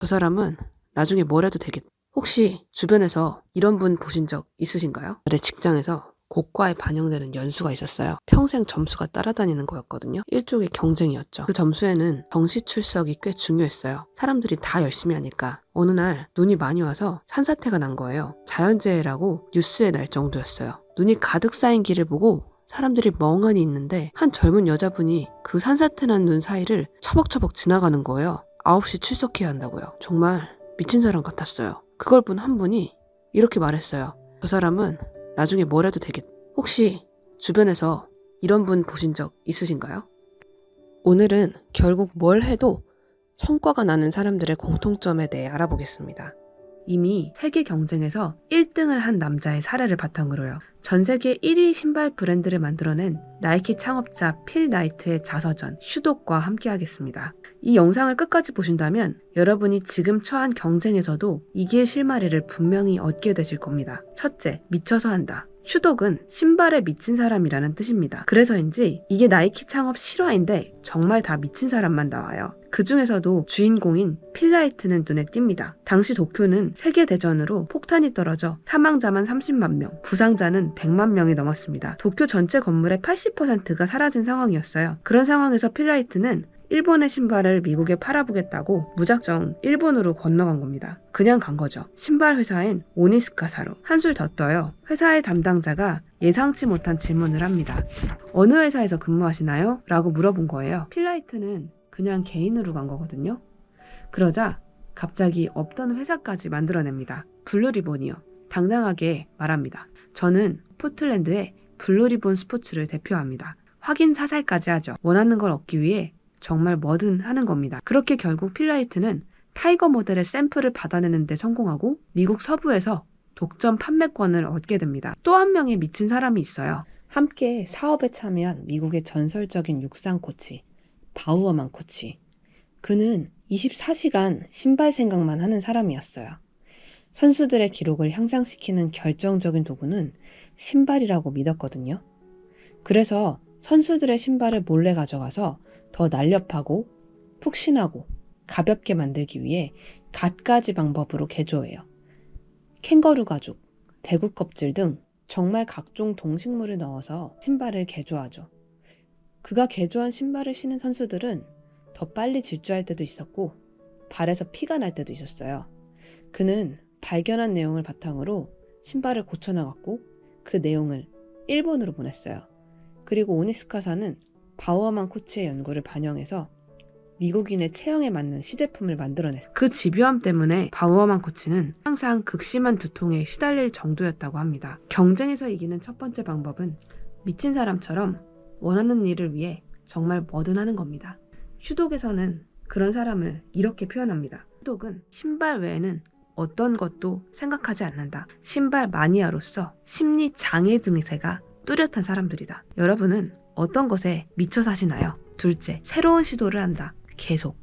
저 사람은 나중에 뭘 해도 되겠다. 혹시 주변에서 이런 분 보신 적 있으신가요? 내 직장에서 고과에 반영되는 연수가 있었어요. 평생 점수가 따라다니는 거였거든요. 일종의 경쟁이었죠. 그 점수에는 정시 출석이 꽤 중요했어요. 사람들이 다 열심히 하니까 어느 날 눈이 많이 와서 산사태가 난 거예요. 자연재해라고 뉴스에 날 정도였어요. 눈이 가득 쌓인 길을 보고 사람들이 멍하니 있는데 한 젊은 여자분이 그 산사태 난 눈 사이를 처벅처벅 지나가는 거예요. 9시 출석해야 한다고요. 정말 미친 사람 같았어요. 그걸 본 한 분이 이렇게 말했어요. 저 사람은 나중에 뭘 해도 되겠다. 혹시 주변에서 이런 분 보신 적 있으신가요? 오늘은 결국 뭘 해도 성과가 나는 사람들의 공통점에 대해 알아보겠습니다. 이미 세계 경쟁에서 1등을 한 남자의 사례를 바탕으로요. 전 세계 1위 신발 브랜드를 만들어낸 나이키 창업자 필 나이트의 자서전 슈독과 함께하겠습니다. 이 영상을 끝까지 보신다면 여러분이 지금 처한 경쟁에서도 이길 실마리를 분명히 얻게 되실 겁니다. 첫째, 미쳐서 한다. 슈독은 신발에 미친 사람이라는 뜻입니다. 그래서인지 이게 나이키 창업 실화인데 정말 다 미친 사람만 나와요. 그 중에서도 주인공인 필라이트는 눈에 띕니다. 당시 도쿄는 세계대전으로 폭탄이 떨어져 사망자만 30만 명, 부상자는 100만 명이 넘었습니다. 도쿄 전체 건물의 80%가 사라진 상황이었어요. 그런 상황에서 필라이트는 일본의 신발을 미국에 팔아보겠다고 무작정 일본으로 건너간 겁니다. 그냥 간 거죠. 신발 회사인 오니스카사로 한술 더 떠요. 회사의 담당자가 예상치 못한 질문을 합니다. 어느 회사에서 근무하시나요? 라고 물어본 거예요. 필라이트는 그냥 개인으로 간 거거든요. 그러자 갑자기 없던 회사까지 만들어냅니다. 블루리본이요. 당당하게 말합니다. 저는 포틀랜드의 블루리본 스포츠를 대표합니다. 확인 사살까지 하죠. 원하는 걸 얻기 위해 정말 뭐든 하는 겁니다. 그렇게 결국 필라이트는 타이거 모델의 샘플을 받아내는데 성공하고 미국 서부에서 독점 판매권을 얻게 됩니다. 또 한 명의 미친 사람이 있어요. 함께 사업에 참여한 미국의 전설적인 육상 코치, 바우어만 코치. 그는 24시간 신발 생각만 하는 사람이었어요. 선수들의 기록을 향상시키는 결정적인 도구는 신발이라고 믿었거든요. 그래서 선수들의 신발을 몰래 가져가서 더 날렵하고 푹신하고 가볍게 만들기 위해 갖가지 방법으로 개조해요. 캥거루 가죽, 대구 껍질 등 정말 각종 동식물을 넣어서 신발을 개조하죠. 그가 개조한 신발을 신은 선수들은 더 빨리 질주할 때도 있었고 발에서 피가 날 때도 있었어요. 그는 발견한 내용을 바탕으로 신발을 고쳐나갔고 그 내용을 일본으로 보냈어요. 그리고 오니스카사는 바우어만 코치의 연구를 반영해서 미국인의 체형에 맞는 시제품을 만들어냈어요. 그 집요함 때문에 바우어만 코치는 항상 극심한 두통에 시달릴 정도였다고 합니다. 경쟁에서 이기는 첫 번째 방법은 미친 사람처럼 원하는 일을 위해 정말 뭐든 하는 겁니다. 슈독에서는 그런 사람을 이렇게 표현합니다. 슈독은 신발 외에는 어떤 것도 생각하지 않는다. 신발 마니아로서 심리 장애 증세가 뚜렷한 사람들이다. 여러분은 어떤 것에 미쳐 사시나요? 둘째, 새로운 시도를 한다. 계속.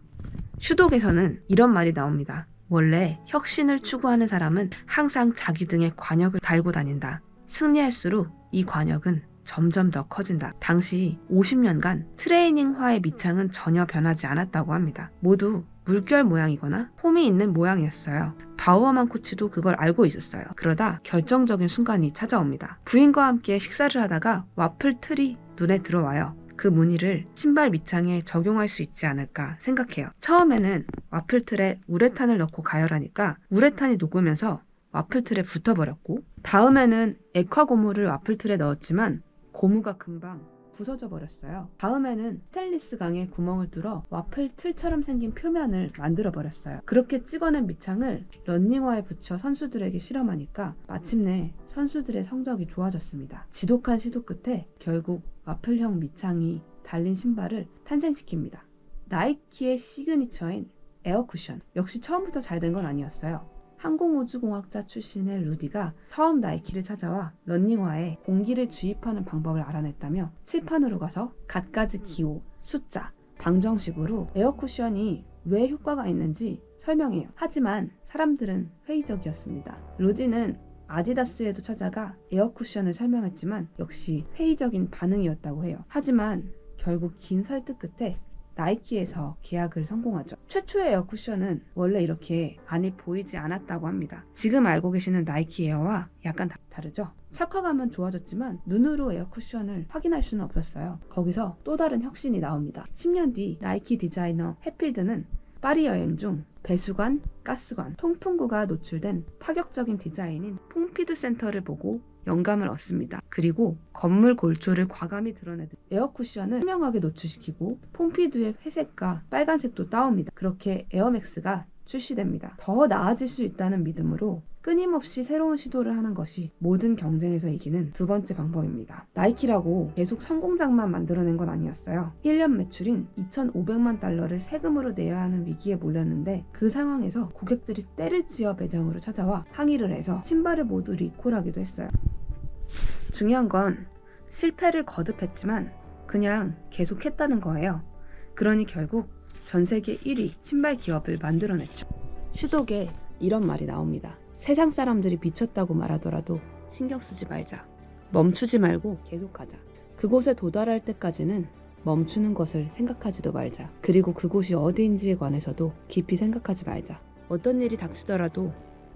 슈독에서는 이런 말이 나옵니다. 원래 혁신을 추구하는 사람은 항상 자기 등에 관역을 달고 다닌다. 승리할수록 이 관역은 점점 더 커진다. 당시 50년간 트레이닝화의 밑창은 전혀 변하지 않았다고 합니다. 모두 물결 모양이거나 홈이 있는 모양이었어요. 바우어만 코치도 그걸 알고 있었어요. 그러다 결정적인 순간이 찾아옵니다. 부인과 함께 식사를 하다가 와플 틀이 눈에 들어와요. 그 무늬를 신발 밑창에 적용할 수 있지 않을까 생각해요. 처음에는 와플 틀에 우레탄을 넣고 가열하니까 우레탄이 녹으면서 와플 틀에 붙어버렸고 다음에는 액화 고무를 와플 틀에 넣었지만 고무가 금방 부서져 버렸어요. 다음에는 스테인리스 강에 구멍을 뚫어 와플 틀처럼 생긴 표면을 만들어 버렸어요. 그렇게 찍어낸 밑창을 런닝화에 붙여 선수들에게 실험하니까 마침내 선수들의 성적이 좋아졌습니다. 지독한 시도 끝에 결국 와플형 밑창이 달린 신발을 탄생시킵니다. 나이키의 시그니처인 에어쿠션. 역시 처음부터 잘 된 건 아니었어요. 항공우주공학자 출신의 루디가 처음 나이키를 찾아와 런닝화에 공기를 주입하는 방법을 알아냈다며 칠판으로 가서 갖가지 기호, 숫자, 방정식으로 에어쿠션이 왜 효과가 있는지 설명해요. 하지만 사람들은 회의적이었습니다. 루디는 아디다스에도 찾아가 에어쿠션을 설명했지만 역시 회의적인 반응이었다고 해요. 하지만 결국 긴 설득 끝에 나이키에서 계약을 성공하죠. 최초의 에어 쿠션은 원래 이렇게 안이 보이지 않았다고 합니다. 지금 알고 계시는 나이키 에어와 약간 다- 다르죠? 착화감은 좋아졌지만 눈으로 에어 쿠션을 확인할 수는 없었어요. 거기서 또 다른 혁신이 나옵니다. 10년 뒤 나이키 디자이너 해필드는 파리 여행 중 배수관, 가스관, 통풍구가 노출된 파격적인 디자인인 퐁피드 센터를 보고 영감을 얻습니다. 그리고 건물 골조를 과감히 드러내듯 에어 쿠션을 투명하게 노출시키고 퐁피드의 회색과 빨간색도 따옵니다. 그렇게 에어맥스가 출시됩니다. 더 나아질 수 있다는 믿음으로 끊임없이 새로운 시도를 하는 것이 모든 경쟁에서 이기는 두 번째 방법입니다. 나이키라고 계속 성공작만 만들어낸 건 아니었어요. 1년 매출인 2,500만 달러를 세금으로 내야 하는 위기에 몰렸는데 그 상황에서 고객들이 때를 지어 매장으로 찾아와 항의를 해서 신발을 모두 리콜하기도 했어요. 중요한 건 실패를 거듭했지만 그냥 계속했다는 거예요. 그러니 결국 전 세계 1위 신발 기업을 만들어냈죠. 슈독에 이런 말이 나옵니다. 세상 사람들이 미쳤다고 말하더라도 신경 쓰지 말자. 멈추지 말고 계속하자. 그곳에 도달할 때까지는 멈추는 것을 생각하지도 말자. 그리고 그곳이 어디인지에 관해서도 깊이 생각하지 말자. 어떤 일이 닥치더라도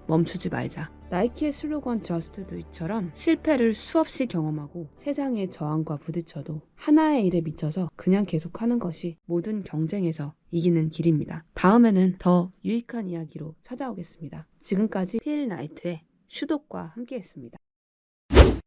멈추지 말자. 나이키의 슬로건 Do It처럼 실패를 수없이 경험하고 세상의 저항과 부딪혀도 하나의 일에 미쳐서 그냥 계속하는 것이 모든 경쟁에서 이기는 길입니다. 다음에는 더 유익한 이야기로 찾아오겠습니다. 지금까지 필 나이트의 슈독과 함께했습니다.